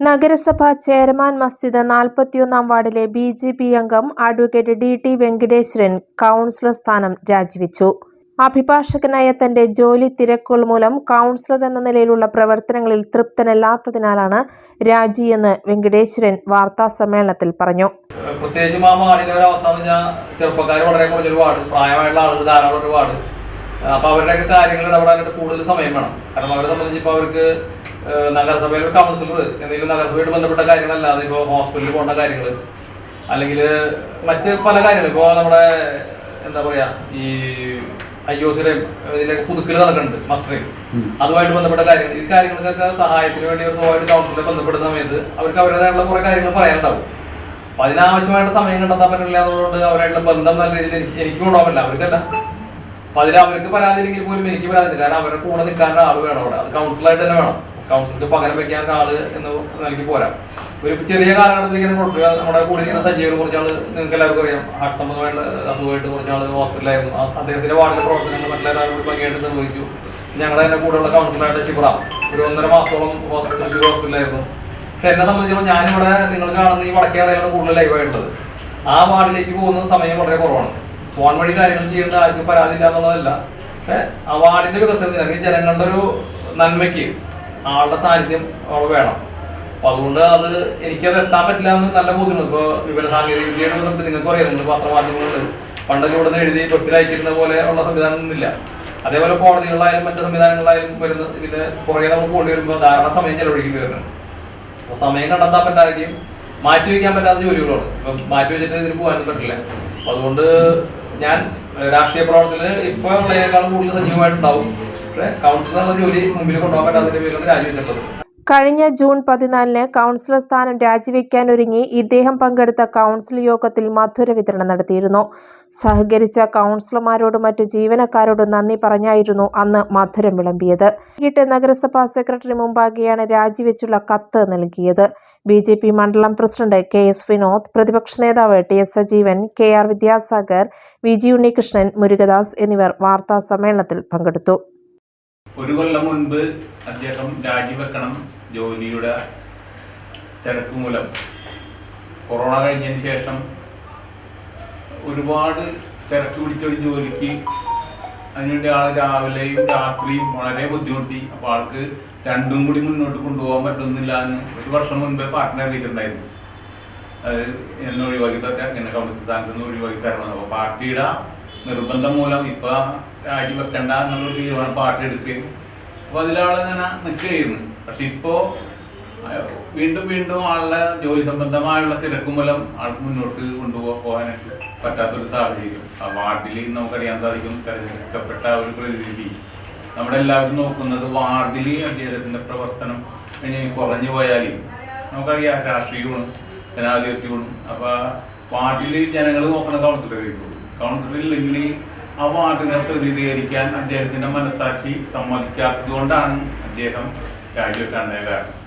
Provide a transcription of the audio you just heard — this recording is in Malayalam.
നഗരസഭ ചെയർമാൻ മസ്ജിദ് നാൽപ്പത്തിയൊന്നാം വാർഡിലെ ബി ജെ പി അംഗം advocate D T Venkateswaran councillor സ്ഥാനം രാജിവെച്ചു. അഭിഭാഷകനായ തന്റെ ജോലി തിരക്കുകൾ മൂലം കൗൺസിലർ എന്ന നിലയിലുള്ള പ്രവർത്തനങ്ങളിൽ തൃപ്തനല്ലാത്തതിനാലാണ് രാജിയെന്ന് വെങ്കടേശ്വരൻ വാർത്താ സമ്മേളനത്തിൽ പറഞ്ഞു. പ്രത്യേകിച്ചും ആ ഒരു ചെറുപ്പക്കാർ വളരെ കുറഞ്ഞൊരു വാർഡ് ആളുകൾ ധാരാളം ഒരു വാർഡ് അപ്പൊ അവരുടെയൊക്കെ കാര്യങ്ങൾ ഇടപെടാനായിട്ട് കൂടുതൽ സമയം വേണം. കാരണം അവരെ സംബന്ധിച്ച് ഇപ്പോൾ അവർക്ക് നഗരസഭയിലെ കൗൺസിലർ എന്തെങ്കിലും നഗരസഭയോട് ബന്ധപ്പെട്ട കാര്യങ്ങളല്ലാതെ ഇപ്പോൾ ഹോസ്പിറ്റലിൽ പോകേണ്ട കാര്യങ്ങൾ അല്ലെങ്കിൽ മറ്റ് പല കാര്യങ്ങൾ ഇപ്പോൾ നമ്മുടെ എന്താ പറയുക ഈ ഐ ഒ സിയുടെ ഇതിന്റെ പുതുക്കൽ നടക്കുന്നുണ്ട് മസ്റ്ററിങ് അതുമായിട്ട് ബന്ധപ്പെട്ട കാര്യങ്ങൾ. ഈ കാര്യങ്ങൾക്കൊക്കെ സഹായത്തിന് വേണ്ടി പോയിട്ട് കൗൺസിലറെ ബന്ധപ്പെടുന്ന സമയത്ത് അവർക്ക് അവരുടേതായുള്ള കുറെ കാര്യങ്ങൾ പറയാനുണ്ടാവും. അപ്പൊ അതിനാവശ്യമായിട്ട് സമയം കണ്ടെത്താൻ പറ്റില്ല എന്നുള്ളത് അവരായിട്ടുള്ള ബന്ധം നല്ല രീതിയിൽ എനിക്ക് എനിക്ക് പറ്റില്ല അവർക്കല്ല. അപ്പൊ അതിൽ അവർക്ക് പരാതിയില്ലെങ്കിൽ പോലും എനിക്ക് പരാതി കാരണം അവരുടെ കൂടെ നിൽക്കാൻ ആൾ വേണം അവിടെ. അത് കൗൺസിലായിട്ട് തന്നെ വേണം. കൗൺസിലിക്ക് പകരം വെക്കാൻ ആൾ എന്ന് നൽകി പോരാ. ഒരു ചെറിയ കാലഘട്ടത്തിലേക്ക് കുഴപ്പമില്ല. നമ്മുടെ കൂടെ ഇരിക്കുന്ന സജീവൻ കുറച്ച് ആൾ നിങ്ങൾക്ക് എല്ലാവർക്കും അറിയാം. ഹാർട്ട് സംബന്ധമായിട്ട് അസുഖമായിട്ട് കുറച്ച് ആൾ ഹോസ്പിറ്റലായിരുന്നു അദ്ദേഹത്തിന്റെ വാർഡിലെ പ്രവർത്തനങ്ങൾ മറ്റെല്ലാവരും ഭംഗിയായിട്ട് നിർവഹിച്ചു ഞങ്ങളുടെ തന്നെ കൂടെയുള്ള കൗൺസിലറായിട്ട് ശിവറാം. ഒരു ഒന്നര മാസത്തോളം ഹോസ്പിറ്റൽ തൃശ്ശൂർ ഹോസ്പിറ്റലായിരുന്നു പക്ഷെ എന്നെ സംബന്ധിച്ചപ്പോൾ ഞാനിവിടെ നിങ്ങൾ കാണുന്ന ഈ വടക്കേ വടക്കേറയാണ് കൂടുതൽ ലൈവായിട്ടുള്ളത് ആ വാർഡിലേക്ക് പോകുന്ന സമയം വളരെ കുറവാണ്. ഫോൺ വഴി കാര്യങ്ങൾ ചെയ്യുന്ന ആർക്കും പരാതി ഇല്ല എന്നുള്ളതല്ല. പക്ഷെ ആ വാർഡിന്റെ വികസനത്തിന് അല്ലെങ്കിൽ ജനങ്ങളുടെ ഒരു നന്മയ്ക്ക് ആളുടെ സാന്നിധ്യം അവിടെ വേണം. അപ്പൊ അതുകൊണ്ട് അത് എനിക്കത് എത്താൻ പറ്റില്ല എന്ന് നല്ല ബോധ്യമുണ്ട്. ഇപ്പൊ വിവര സാങ്കേതിക വിദ്യയുടെ ബന്ധപ്പെട്ട് നിങ്ങൾക്ക് അറിയാം. പത്രമാധ്യമങ്ങളുണ്ട്. പണ്ടൊക്കെ ഇവിടെ നിന്ന് എഴുതി ബസ്സിൽ അയച്ചിരുന്ന പോലെ ഉള്ള സംവിധാനം ഒന്നുമില്ല. അതേപോലെ കോടതികളായാലും മറ്റു സംവിധാനങ്ങളായാലും വരുന്ന ഇതിന് പുറകെ നമ്മൾ പോകേണ്ടി വരുമ്പോൾ ധാരാളം സമയം ചെലവഴിക്കേണ്ടി വരുന്നുണ്ട്. അപ്പൊ സമയം കണ്ടെത്താൻ പറ്റാതെയും മാറ്റി വയ്ക്കാൻ പറ്റാത്ത ജോലികളാണ്. ഇപ്പം മാറ്റി വെച്ചിട്ട് ഇതിന് പോകാനും പറ്റില്ല. അതുകൊണ്ട് ഞാൻ രാഷ്ട്രീയ പ്രവർത്തനത്തിൽ ഇപ്പൊ ഉള്ളതിനേക്കാളും കൂടുതൽ സജീവമായിട്ടുണ്ടാവും. മുമ്പിൽ കഴിഞ്ഞ ജൂൺ പതിനാലിന് കൗൺസിലർ സ്ഥാനം രാജിവെക്കാനൊരുങ്ങി ഇദ്ദേഹം പങ്കെടുത്ത കൗൺസിൽ യോഗത്തിൽ മധുര വിതരണം നടത്തിയിരുന്നു. സഹകരിച്ച കൗൺസിലർമാരോടും മറ്റു ജീവനക്കാരോടും നന്ദി പറഞ്ഞായിരുന്നു അന്ന് മധുരം വിളമ്പിയത്. വൈകിട്ട് നഗരസഭാ സെക്രട്ടറി മുമ്പാകെയാണ് രാജിവെച്ചുള്ള കത്ത് നൽകിയത്. ബി ജെ പി മണ്ഡലം പ്രസിഡന്റ് കെ എസ് വിനോദ് പ്രതിപക്ഷ നേതാവ് T S Sajeevan K R Vidyasagar V G Unnikrishnan Murukadas എന്നിവർ വാർത്താ സമ്മേളനത്തിൽ പങ്കെടുത്തു. ഒരു കൊല്ലം മുൻപ് അദ്ദേഹം രാജിവെക്കണം ജോലിയുടെ തിരക്ക് മൂലം. കൊറോണ കഴിഞ്ഞതിന് ശേഷം ഒരുപാട് തിരക്ക് പിടിച്ചൊരു ജോലിക്ക് അതിനുവേണ്ടി ആൾ രാവിലെയും രാത്രിയും വളരെ ബുദ്ധിമുട്ടി. അപ്പോൾ ആൾക്ക് രണ്ടും കൂടി മുന്നോട്ട് കൊണ്ടുപോകാൻ പറ്റുന്നില്ല എന്ന് ഒരു വർഷം മുൻപേ പാർട്ടിനെ അറിയിച്ചിട്ടുണ്ടായിരുന്നു. അത് എന്നെ ഒഴിവാക്കി തരാം എന്നെ കൗൺസിൽ സ്ഥാനത്ത് നിന്ന് ഒഴിവാക്കി തരണം. അപ്പോൾ പാർട്ടിയുടെ നിർബന്ധം മൂലം ഇപ്പൊ രാജിവെക്കണ്ട എന്നുള്ള തീരുമാനം പാർട്ടി എടുക്കുകയും അപ്പോൾ അതിലാളിങ്ങനെ നിൽക്കുകയായിരുന്നു പക്ഷെ ഇപ്പോ വീണ്ടും വീണ്ടും ആളുടെ ജോലി സംബന്ധമായുള്ള തിരക്ക് മൂലം ആൾക്ക് മുന്നോട്ട് കൊണ്ടുപോകാനായിട്ട് പറ്റാത്തൊരു സാഹചര്യം. ആ വാർഡിൽ നമുക്കറിയാൻ സാധിക്കും തെരഞ്ഞെടുക്കപ്പെട്ട ഒരു പ്രതിനിധി. നമ്മുടെ എല്ലാവരും നോക്കുന്നത് വാർഡിൽ അദ്ദേഹത്തിന്റെ പ്രവർത്തനം കുറഞ്ഞു പോയാൽ നമുക്കറിയാം രാഷ്ട്രീയമാണ് ജനാധിപത്യമാണ് അപ്പൊ വാർഡിൽ ജനങ്ങൾ നോക്കുന്ന കൗൺസിലർ കൗൺസിലർ ഇല്ലെങ്കിൽ ആ വാർഡിനെ പ്രതിനിധീകരിക്കാൻ അദ്ദേഹത്തിന്റെ മനസാക്ഷി സമ്മതിക്കാത്തത് കൊണ്ടാണ് അദ്ദേഹം രാജിവെക്കാണ്ടായ കാരണം